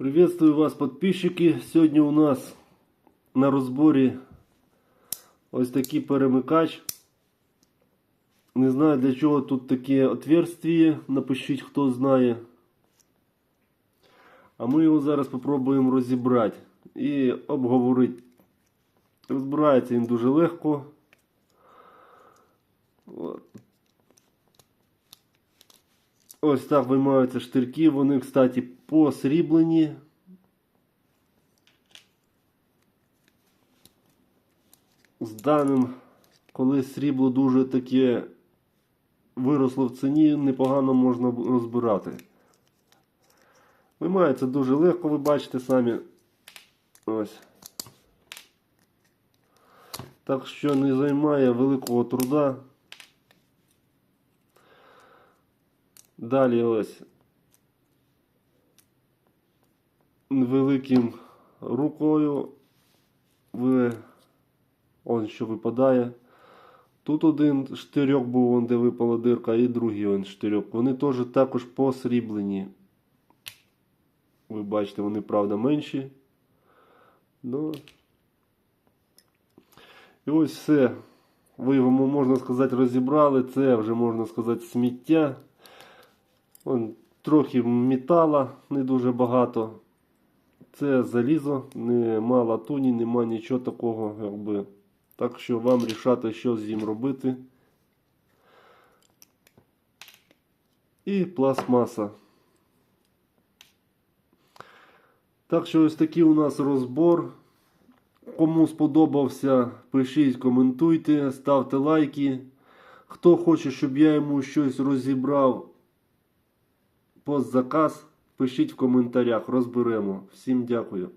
Приветствую вас, подписчики. Сьогодні у нас на розборі ось такий перемикач. Не знаю для чого тут таке отверстие. Напишіть, хто знає. А ми його зараз спробуємо розібрати і обговорити. Розбирається він дуже легко. Ось так виймаються штирки. Вони, кстати, посріблені. З даним, коли срібло дуже таке виросло в ціні, непогано можна розбирати. Виймається дуже легко, ви бачите самі. Ось. Так що не займає великого труда. Далі ось великим рукою ви он що випадає. Тут один штирьок був, он де випала дирка, і другий он штирьок. Вони теж також посріблені. Ви бачите, вони правда менші. Ну. І ось все. Ви його, можна сказати, розібрали. Це вже можна сказати сміття. Вон, трохи метала, не дуже багато. Це залізо, нема латуні, нема нічого такого, якби. Так що вам рішати, що з ним робити. І пластмаса. Так що ось такий у нас розбор. Кому сподобався, пишіть, коментуйте, ставте лайки. Хто хоче, щоб я йому щось розібрав, постзаказ, пишіть в коментарях, розберемо. Всім дякую.